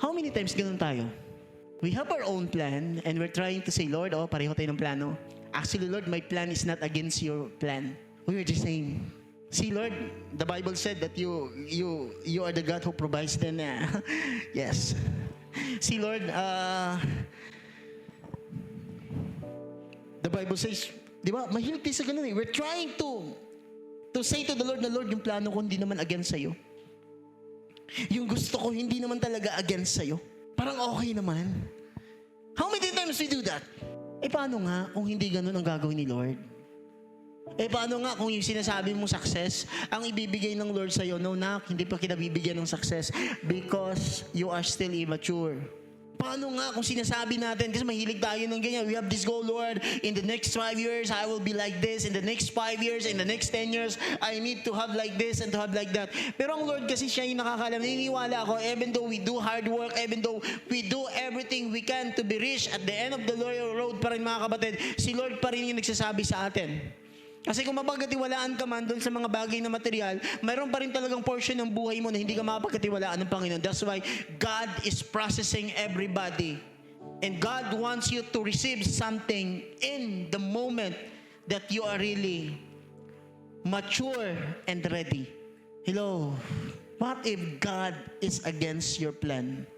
How many times ganun tayo? We have our own plan and we're trying to say, Lord, oh, pareho tayo ng plano. Actually, Lord, my plan is not against your plan. We're the same. See, Lord, the Bible said that you you you are the God who provides then yes. See, Lord, uh, the Bible says, di ba, mahilig tayo sa ganun eh. We're trying to to say to the Lord na, Lord, yung plano ko hindi naman against sa'yo. Yung gusto ko hindi naman talaga against sa'yo. Parang okay naman. How many times we do that? Eh paano nga kung hindi ganun ang gagawin ni Lord? Eh paano nga kung yung sinasabi mong success, ang ibibigay ng Lord sa'yo, no nak, hindi pa kita bibigyan ng success because you are still immature. Paano nga kung sinasabi natin, kasi mahilig tayo ng ganyan, we have this goal, Lord, in the next five years, I will be like this, in the next five years, in the next ten years, I need to have like this and to have like that. Pero ang Lord kasi siya yung nakakalam, naniniwala ako, even though we do hard work, even though we do everything we can to be rich, at the end of the road pa rin mga kapatid, si Lord pa rin yung nagsasabi sa atin. Kasi kung mapagkatiwalaan ka man doon sa mga bagay na material, mayroon pa rin talagang portion ng buhay mo na hindi ka mapagkatiwalaan ng Panginoon. That's why God is processing everybody. And God wants you to receive something in the moment that you are really mature and ready. Hello. What if God is against your plan?